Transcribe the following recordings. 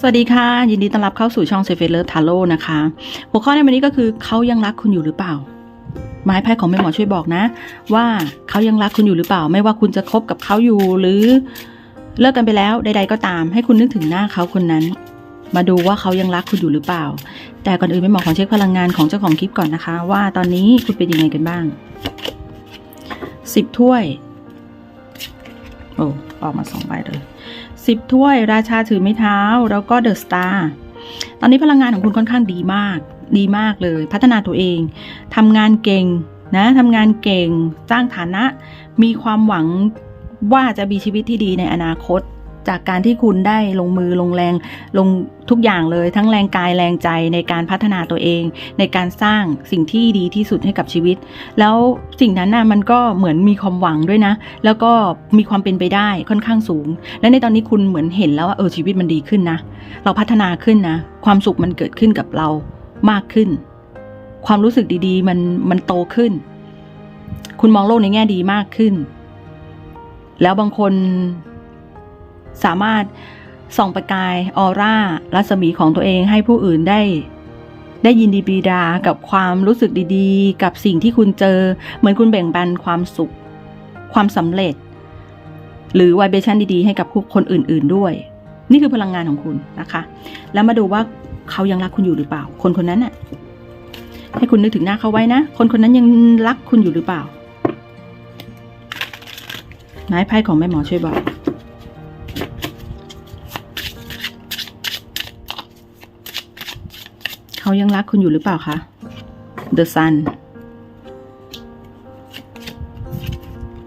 สวัสดีค่ะ ยินดีต้อนรับเข้าสู่ช่องเซฟเลิฟทาโร่นะคะ หัวข้อในวันนี้ก็คือเขายังรักคุณอยู่หรือเปล่า ไม้ไพ่ของแม่หมอช่วยบอกนะ ว่าเขายังรักคุณอยู่หรือเปล่า ไม่ว่าคุณจะคบกับเขาอยู่หรือเลิกกันไปแล้วใด ๆ ก็ตาม ให้คุณนึกถึงหน้าเขาคนนั้น มาดูว่าเขายังรักคุณอยู่หรือเปล่า แต่ก่อนอื่นแม่หมอขอเช็คพลังงานของเจ้าของคลิปก่อนนะคะ ว่าตอนนี้คุณเป็นยังไงกันบ้างสิบถ้วย โอ้ออกมาสองใบเลยสิบถ้วยราชาถือไม้เท้า แล้วก็เดอะสตาร์ตอนนี้พลังงานของคุณค่อนข้างดีมาก ดีมากเลย พัฒนาตัวเองทำงานเก่งนะทำงานเก่งสร้างฐานะ มีความหวังว่าจะมีชีวิตที่ดีในอนาคต จากการที่คุณได้ลงมือลงแรงลงทุกอย่างเลย ทั้งแรงกายแรงใจในการพัฒนาตัวเอง ในการสร้างสิ่งที่ดีที่สุดให้กับชีวิต แล้วสิ่งนั้นน่ะมันก็เหมือนมีความหวังด้วยนะ แล้วก็มีความเป็นไปได้ค่อนข้างสูง และในตอนนี้คุณเหมือนเห็นแล้วว่าเออชีวิตมันดีขึ้นนะ เราพัฒนาขึ้นนะ ความสุขมันเกิดขึ้นกับเรามากขึ้น ความรู้สึกดีๆ มันมันโตขึ้น คุณมองโลกในแง่ดีมากขึ้น แล้วบางคน สามารถส่องประกายออร่ารัศมีของตัวเองให้ผู้อื่นได้ ได้ยินดีปีดากับความรู้สึกดีๆ กับสิ่งที่คุณเจอ เหมือนคุณแบ่งปันความสุข ความสำเร็จ หรือ i วเบชันดีๆ ให้กับคนอื่น ๆด้วย นี่คือพลังงานของคุณนะคะ แล้วมาดูว่าเขายังรักคุณอยู่หรือเปล่า คนคนนั้นน่ะให้คุณนึกถึงหน้าเขาไว้นะ คนคนนั้นยังรักคุณอยู่หรือเปล่า ไม้ไพ่ของแม่หมอช่วยบอก เขายังรักคุณอยู่หรือเปล่าคะ The Sun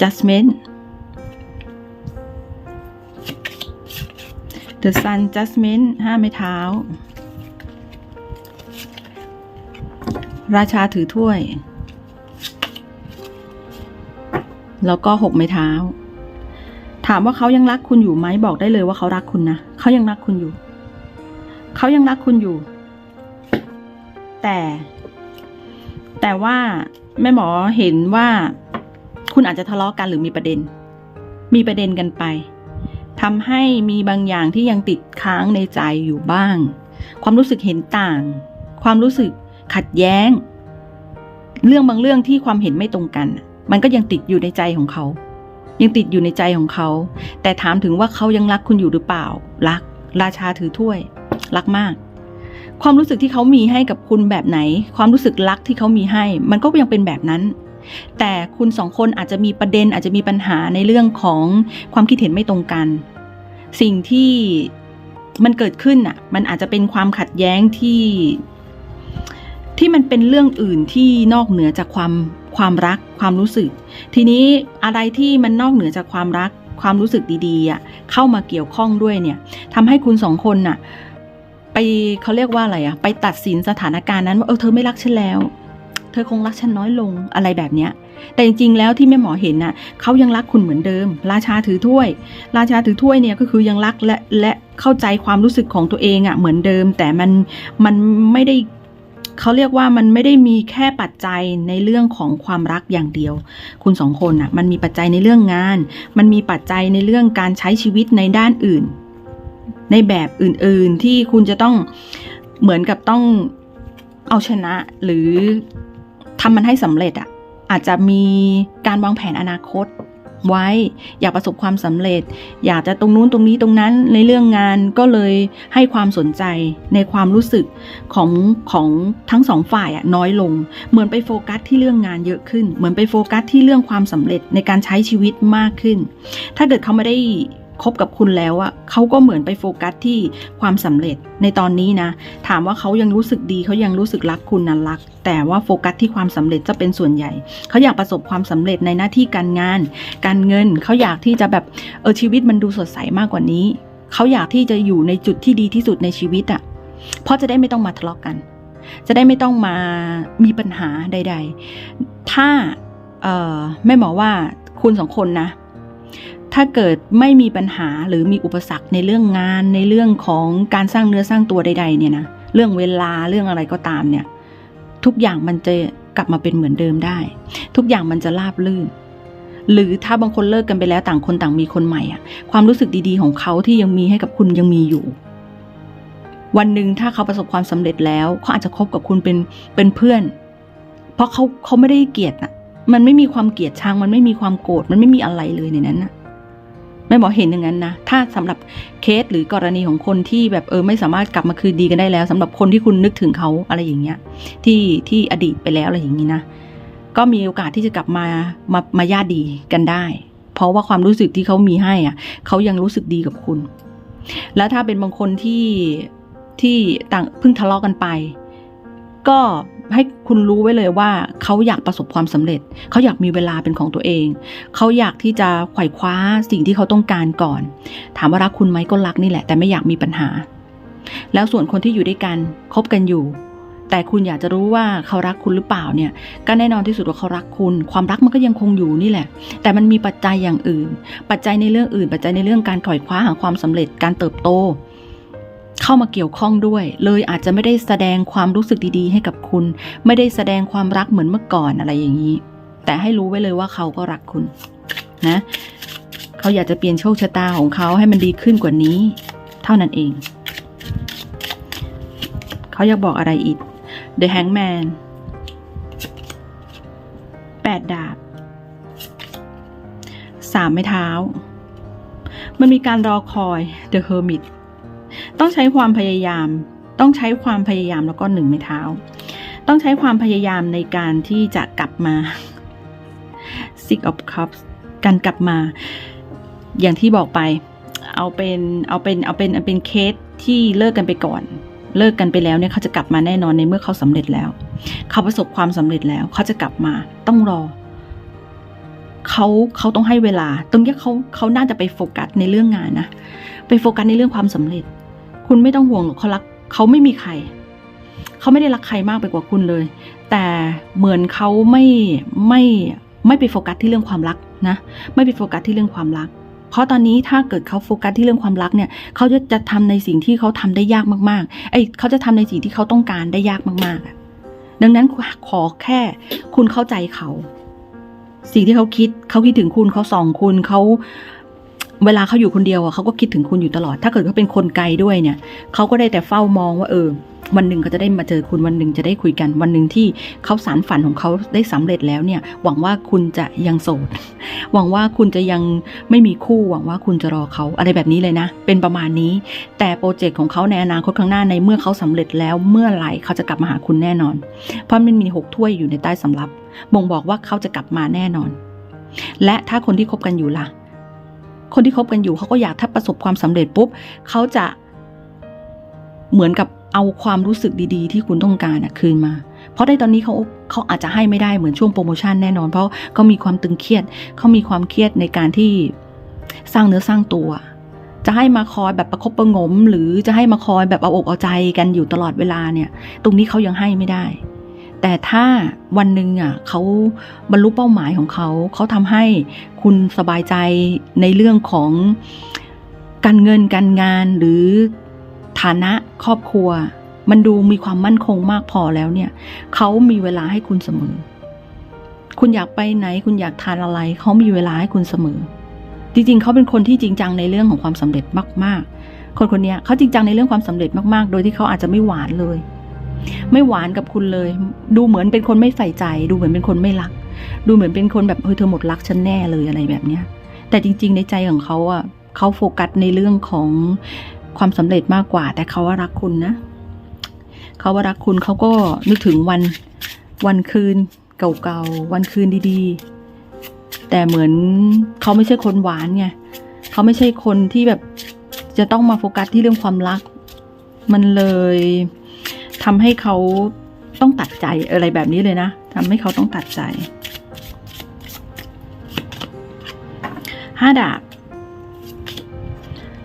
Judgment The Sun Judgment ห้าไม้เท้า ราชาถือถ้วย แล้วก็หกไม้เท้า ถามว่าเขายังรักคุณอยู่ไหมบอกได้เลยว่าเขารักคุณนะ เขายังรักคุณอยู่ เขายังรักคุณอยู่ แต่ แต่ว่าแม่หมอเห็นว่าคุณอาจจะทะเลาะกันหรือมีประเด็น มีประเด็นกันไปทำให้มีบางอย่างที่ยังติดค้างในใจอยู่บ้าง ความรู้สึกเห็นต่าง ความรู้สึกขัดแย้ง เรื่องบางเรื่องที่ความเห็นไม่ตรงกัน มันก็ยังติดอยู่ในใจของเขา ยังติดอยู่ในใจของเขา แต่ถามถึงว่าเขายังรักคุณอยู่หรือเปล่า รัก ราชาถือถ้วย รักมาก ความรู้สึกที่เขามีให้กับคุณแบบไหน ความรู้สึกรักที่เขามีให้ มันก็ยังเป็นแบบนั้น แต่คุณสองคนอาจจะมีประเด็นอาจจะมีปัญหาในเรื่องของความคิดเห็นไม่ตรงกัน สิ่งที่มันเกิดขึ้นอะ มันอาจจะเป็นความขัดแย้งที่ ที่มันเป็นเรื่องอื่นที่นอกเหนือจากความความรักความรู้สึก ทีนี้อะไรที่มันนอกเหนือจากความรักความรู้สึกดีๆอะเข้ามาเกี่ยวข้องด้วยเนี่ยทำให้คุณสองคนน่ะ ไปเขาเรียกว่าอะไรอะไปตัดสินสถานการณ์นั้นว่าเออเธอไม่รักฉันแล้ว เธอคงรักฉันน้อยลงอะไรแบบเนี้ย แต่จริงๆแล้วที่แม่หมอเห็นน่ะเขายังรักคุณเหมือนเดิม ราชาถือถ้วย ราชาถือถ้วยเนี่ยก็คือยังรักและและเข้าใจความรู้สึกของตัวเองอะเหมือนเดิม แต่มันมันไม่ได้เขาเรียกว่ามันไม่ได้มีแค่ปัจจัยในเรื่องของความรักอย่างเดียว คุณสองคนอะมันมีปัจจัยในเรื่องงาน มันมีปัจจัยในเรื่องการใช้ชีวิตในด้านอื่น ในแบบอื่นๆที่คุณจะต้องเหมือนกับต้องเอาชนะหรือทำมันให้สำเร็จอะอาจจะมีการวางแผนอนาคตไว้ อยากประสบความสำเร็จ อยากจะตรงนู้นตรงนี้ตรงนั้นในเรื่องงานก็เลยให้ความสนใจในความรู้สึกของของทั้งสองฝ่ายอะน้อยลง เหมือนไปโฟกัสที่เรื่องงานเยอะขึ้น เหมือนไปโฟกัสที่เรื่องความสำเร็จในการใช้ชีวิตมากขึ้น ถ้าเกิดเขาไม่ได้ คบกับคุณแล้วอะเขาก็เหมือนไปโฟกัสที่ความสำเร็จในตอนนี้นะ ถามว่าเขายังรู้สึกดีเขายังรู้สึกรักคุณนะรัก แต่ว่าโฟกัสที่ความสำเร็จจะเป็นส่วนใหญ่ เขาอยากประสบความสำเร็จในหน้าที่การงาน การเงินเขาอยากที่จะแบบเออชีวิตมันดูสดใสมากกว่านี้ เขาอยากที่จะอยู่ในจุดที่ดีที่สุดในชีวิตอะเพราะจะได้ไม่ต้องมาทะเลาะกกัน จะได้ไม่ต้องมามีปัญหาใด ๆ ถ้าเอ่อแม่หมอว่าคุณสองคนนะ ถ้าเกิดไม่มีปัญหาหรือมีอุปสรรคในเรื่องงานในเรื่องของการสร้างเนื้อสร้างตัวใด ๆ เนี่ยนะเรื่องเวลาเรื่องอะไรก็ตามเนี่ย ทุกอย่างมันจะกลับมาเป็นเหมือนเดิมได้ ทุกอย่างมันจะราบลื่น หรือถ้าบางคนเลิกกันไปแล้วต่างคนต่างมีคนใหม่อะความรู้สึกดีๆของเขาที่ยังมีให้กับคุณยังมีอยู่ วันหนึ่งถ้าเขาประสบความสำเร็จแล้วเขาอาจจะคบกับคุณเป็นเป็นเพื่อน เพราะเขาเขาไม่ได้เกลียดอะมันไม่มีความเกลียดชังมันไม่มีความโกรธมันไม่มีอะไรเลยในนั้นนะ แม่หมอเห็นอย่างนั้นนะ ถ้าสำหรับเคสหรือกรณีของคนที่แบบเออไม่สามารถกลับมาคืนดีกันได้แล้วสำหรับคนที่คุณนึกถึงเขาอะไรอย่างเงี้ย ที่ที่อดีตไปแล้วอะไรอย่างนี้นะ ก็มีโอกาสที่จะกลับมามามาญาติดีกันได้ เพราะว่าความรู้สึกที่เขามีให้อะเขายังรู้สึกดีกับคุณ แล้วถ้าเป็นบางคนที่ที่ต่างเพิ่งทะเลาะกันไป ก็ให้คุณรู้ไว้เลยว่าเขาอยากประสบความสำเร็จ เขาอยากมีเวลาเป็นของตัวเอง เขาอยากที่จะไขว่คว้าสิ่งที่เขาต้องการก่อน ถามว่ารักคุณไหมก็รักนี่แหละ แต่ไม่อยากมีปัญหา แล้วส่วนคนที่อยู่ด้วยกันคบกันอยู่ แต่คุณอยากจะรู้ว่าเขารักคุณหรือเปล่าเนี่ย ก็แน่นอนที่สุดว่าเขารักคุณ ความรักมันก็ยังคงอยู่นี่แหละ แต่มันมีปัจจัยอย่างอื่น ปัจจัยในเรื่องอื่น ปัจจัยในเรื่องการถอยคว้าหาความสำเร็จ การเติบโต เข้ามาเกี่ยวข้องด้วย เลยอาจจะไม่ได้แสดงความรู้สึกดีๆ ให้กับคุณ ไม่ได้แสดงความรักเหมือนเมื่อก่อนอะไรอย่างนี้ แต่ให้รู้ไว้เลยว่าเขาก็รักคุณนะเขาอยากจะเปลี่ยนโชคชะตาของเขาให้มันดีขึ้นกว่านี้ เท่านั้นเอง เขาอยากบอกอะไรอีก The Hangman แปดดาบสามไม้เท้า มันมีการรอคอย The Hermit ต้องใช้ความพยายาม ต้องใช้ความพยายามแล้วก็หนึ่งไม้เท้า ต้องใช้ความพยายามในการที่จะกลับมา Six of Cups การกลับมา อย่างที่บอกไป เอาเป็นเอาเป็นเอาเป็นเอาเป็นเคสที่เลิกกันไปก่อน เลิกกันไปแล้วเนี่ยเขาจะกลับมาแน่นอนในเมื่อเขาสำเร็จแล้ว เขาประสบความสำเร็จแล้วเขาจะกลับมา ต้องรอเขาเขาต้องให้เวลา ตรงนี้เขาเขาน่าจะไปโฟกัสในเรื่องงานนะ ไปโฟกัสในเรื่องความสำเร็จ คุณไม่ต้องห่วงหรอกเขารักเขาไม่มีใคร เขาไม่ได้รักใครมากไปกว่าคุณเลย แต่เหมือนเขาไม่ไม่ไม่ไปโฟกัสที่เรื่องความรักนะ ไม่ไปโฟกัสที่เรื่องความรัก เพราะตอนนี้ถ้าเกิดเขาโฟกัสที่เรื่องความรักเนี่ย เขาจะจะทำในสิ่งที่เขาทำได้ยากมากๆไอ้เขาจะทำในสิ่งที่เขาต้องการได้ยากมากๆ ดังนั้นขอแค่คุณเข้าใจเขา สิ่งที่เขาคิด เขาคิดถึงคุณเขาส่องคุณเขา เวลาเขาอยู่คนเดียวอะเขาก็คิดถึงคุณอยู่ตลอด ถ้าเกิดเขาเป็นคนไกลด้วยเนี่ยเขาก็ได้แต่เฝ้ามองว่าเออ วันหนึ่งเขาจะได้มาเจอคุณวันหนึ่งจะได้คุยกัน วันหนึ่งที่เขาสารฝันของเขาได้สำเร็จแล้วเนี่ย หวังว่าคุณจะยังโสด หวังว่าคุณจะยังไม่มีคู่ หวังว่าคุณจะรอเขาอะไรแบบนี้เลยนะ เป็นประมาณนี้ แต่โปรเจกต์ของเขาในอนาคตข้างหน้าในเมื่อเขาสำเร็จแล้วเมื่อไหร่เขาจะกลับมาหาคุณแน่นอน เพราะมันมีหกถ้วยอยู่ในใต้สำรับบ่งบอกว่าเขาจะกลับมาแน่นอน และถ้าคนที่คบกันอยู่ล่ะ คนที่คบกันอยู่เขาก็อยากถ้าประสบความสำเร็จปุ๊บเขาจะเหมือนกับเอาความรู้สึกดีๆ ที่คุณต้องการคืนมา เพราะในตอนนี้เขาเขาอาจจะให้ไม่ได้เหมือนช่วงโปรโมชั่นแน่นอน เพราะเขามีความตึงเครียดเขามีความเครียดในการที่สร้างเนื้อสร้างตัว จะให้มาคอยแบบประคบประงม หรือจะให้มาคอยแบบเอาอกเอาใจกันอยู่ตลอดเวลาเนี่ย ตรงนี้เขายังให้ไม่ได้ แต่ถ้าวันหนึ่งอะเขาบรรลุเป้าหมายของเขา เขาทำให้คุณสบายใจในเรื่องของการเงินการงานหรือฐานะครอบครัว มันดูมีความมั่นคงมากพอแล้วเนี่ยเขามีเวลาให้คุณเสมอ คุณอยากไปไหน คุณอยากทานอะไร เขามีเวลาให้คุณเสมอ จริงๆเขาเป็นคนที่จริงจังในเรื่องของความสำเร็จมากๆ คนคนนี้เขาจริงจังในเรื่องความสำเร็จมากๆ โดยที่เขาอาจจะไม่หวานเลย ไม่หวานกับคุณเลย ดูเหมือนเป็นคนไม่ใส่ใจ ดูเหมือนเป็นคนไม่รัก ดูเหมือนเป็นคนแบบเฮ้ยเธอหมดรักฉันแน่เลยอะไรแบบเนี้ย แต่จริง ๆ ในใจของเขาอะเขาโฟกัสในเรื่องของความสำเร็จมากกว่า แต่เขาว่ารักคุณนะเขาว่ารักคุณเขาก็นึกถึงวันวันคืนเก่าๆวันคืนดีๆ แต่เหมือนเขาไม่ใช่คนหวานไงเขาไม่ใช่คนที่แบบจะต้องมาโฟกัสที่เรื่องความรัก มันเลย ทำให้เขาต้องตัดใจอะไรแบบนี้เลยนะทำให้เขาต้องตัดใจห้าดาบ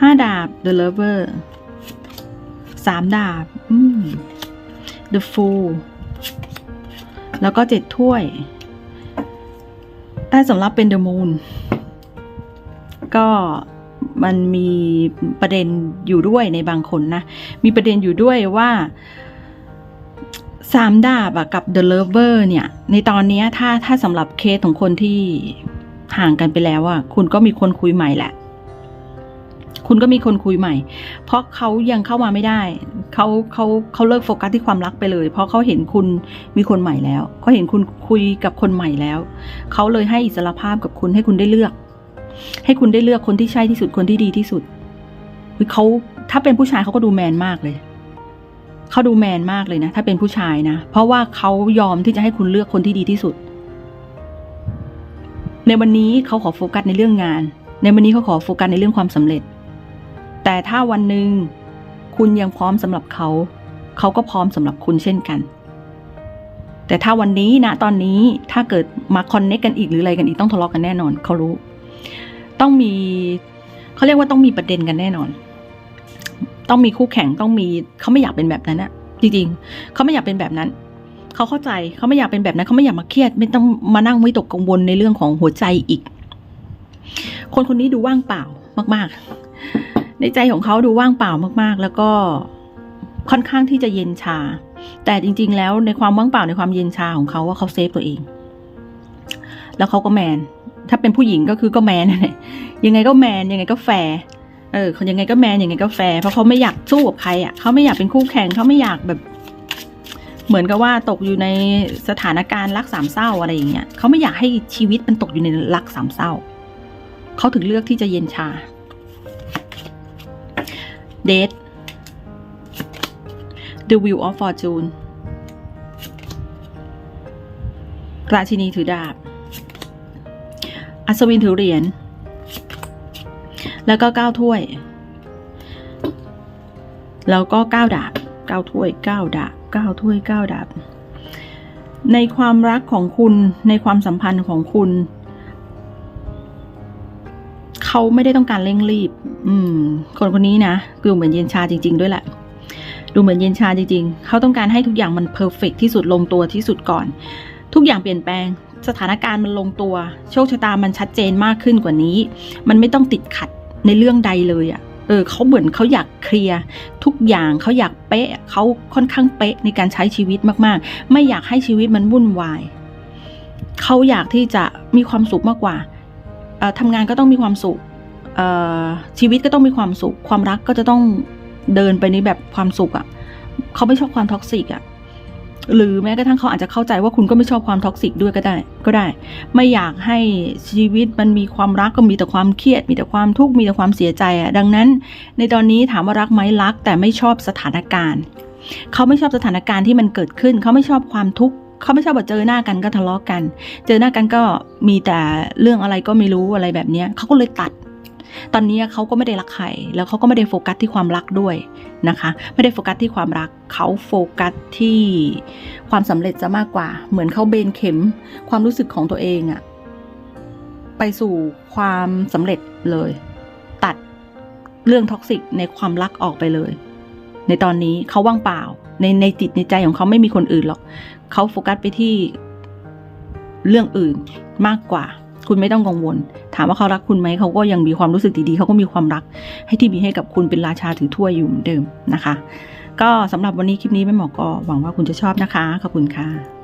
ห้าดาบ the lover สามดาบ the fool แล้วก็เจ็ดถ้วย ใต้สำรับเป็น the moon ก็มันมีประเด็นอยู่ด้วยในบางคนนะ มีประเด็นอยู่ด้วยว่า สามดาบอะกับ the lover เนี่ย ในตอนนี้ถ้าถ้าสำหรับเคสของคนที่ห่างกันไปแล้วอะคุณก็มีคนคุยใหม่แหละ คุณก็มีคนคุยใหม่ เพราะเขายังเข้ามาไม่ได้เขาเขาเขาเลิกโฟกัสที่ความรักไปเลย เพราะเขาเห็นคุณมีคนใหม่แล้วเขาเห็นคุณคุยกับคนใหม่แล้วเขาเลยให้อิสรภาพกับคุณให้คุณได้เลือก ให้คุณได้เลือกคนที่ใช่ที่สุดคนที่ดีที่สุดเขาถ้าเป็นผู้ชายเขาก็ดูแมนมากเลย เขาดูแมนมากเลยนะ ถ้าเป็นผู้ชายนะ เพราะว่าเขายอมที่จะให้คุณเลือกคนที่ดีที่สุด ในวันนี้เขาขอโฟกัสในเรื่องงาน ในวันนี้เขาขอโฟกัสในเรื่องความสำเร็จ แต่ถ้าวันหนึ่งคุณยังพร้อมสำหรับเขา เขาก็พร้อมสำหรับคุณเช่นกัน แต่ถ้าวันนี้นะตอนนี้ถ้าเกิดมาคอนเนคกันอีกหรืออะไรกันอีกต้องทะเลาะกันแน่นอน เขารู้ ต้องมีเขาเรียกว่าต้องมีประเด็นกันแน่นอน ต้องมีคู่แข่งต้องมีเขาไม่อยากเป็นแบบนั้นอะจริงๆเขาไม่อยากเป็นแบบนั้นเขาเข้าใจเขาไม่อยากเป็นแบบนั้นเขาไม่อยากมาเครียด ไม่ต้องมานั่งวิตกกังวลในเรื่องของหัวใจอีก คนคนนี้ดูว่างเปล่ามาก ๆ ในใจของเขาดูว่างเปล่ามากๆ แล้วก็ค่อนข้างที่จะเย็นชา แต่จริง ๆ แล้วในความว่างเปล่าในความเย็นชาของเขาว่าเขาเซฟตัวเอง แล้วเขาก็แมน ถ้าเป็นผู้หญิงก็คือก็แมนนั่ยังไงก็แมนยังไงก็แฟร์ เออเขายังไงก็แมนยังไงก็แฟร์เพราะเขาไม่อยากสู้กับใครอะเขาไม่อยากเป็นคู่แข่งเขาไม่อยากแบบ เหมือนกับว่าตกอยู่ในสถานการณ์รักสามเศร้าอะไรอย่างเงี้ยเขาไม่อยากให้ชีวิตมันตกอยู่ในรักสามเศร้าเขาถึงเลือกที่จะเย็นชา เดท The Wheel of Fortune ราชินีถือดาบ อัศวินถือเหรียญ แล้วก็เก้าถ้วย แล้วก็เก้าดาบเก้าถ้วยเก้าดาบเก้าถ้วยเก้าดาบ ในความรักของคุณในความสัมพันธ์ของคุณ เขาไม่ได้ต้องการเร่งรีบ อืม คนคนนี้นะดูเหมือนเย็นชาจริง ๆ ด้วยแหละดูเหมือนเย็นชาจริง ๆ เขาต้องการให้ทุกอย่างมันเพอร์เฟกที่สุดลงตัวที่สุดก่อน ทุกอย่างเปลี่ยนแปลง สถานการณ์มันลงตัว โชคชะตามันชัดเจนมากขึ้นกว่านี้ มันไม่ต้องติดขัด ในเรื่องใดเลยอะ่ะเออเขาเหมือนเขาอยากเคลียร์ทุกอย่างเขาอยากเป๊ะเขาค่อนข้างเป๊ะในการใช้ชีวิตมากๆ ไม่อยากให้ชีวิตมันวุ่นวายเขาอยากที่จะมีความสุขมากกว่าออทำงานก็ต้องมีความสุขเออชีวิตก็ต้องมีความสุข ความรักก็จะต้องเดินไปในแบบความสุขอะ่ะเขาไม่ชอบความท็อกซิกอะ่ะ หรือแม้กระทั่งเขาอาจจะเข้าใจว่าคุณก็ไม่ชอบความท็อกซิกด้วยก็ได้ ก็ได้ ไม่อยากให้ชีวิตมันมีความรักก็มีแต่ความเครียด มีแต่ความทุกข์มีแต่ความเสียใจอะ่ะดังนั้น ในตอนนี้ถามว่ารักไหมรัก แต่ไม่ชอบสถานการณ์ เขาไม่ชอบสถานการณ์ที่มันเกิดขึ้น เขาไม่ชอบความทุกข์เขาไม่ชอบว่าเจอหน้ากันก็ทะเลาะกัน เจอหน้ากันก็มีแต่เรื่องอะไรก็ไม่รู้อะไรแบบนี้เขาก็เลยตัด ตอนนี้เขาก็ไม่ได้รักใครแล้วเขาก็ไม่ได้โฟกัสที่ความรักด้วยนะคะ ไม่ได้โฟกัสที่ความรักเขาโฟกัสที่ความสำเร็จจะมากกว่า เหมือนเขาเบนเข็มความรู้สึกของตัวเองอะไปสู่ความสำเร็จเลย ตัดเรื่องท็อกซิกในความรักออกไปเลย ในตอนนี้เขาว่างเปล่า ในในจิตในใจของเขาไม่มีคนอื่นหรอกเขาโฟกัสไปที่เรื่องอื่นมากกว่า คุณไม่ต้องกังวล ถามว่าเขารักคุณไหมเขาก็ยังมีความรู้สึกดีๆเขาก็มีความรัก ให้ที่มีให้กับคุณเป็นราชาถือถ้วยอยู่เหมือนเดิมนะคะ ก็สำหรับวันนี้คลิปนี้แม่หมอก็หวังว่าคุณจะชอบนะคะขอบคุณค่ะ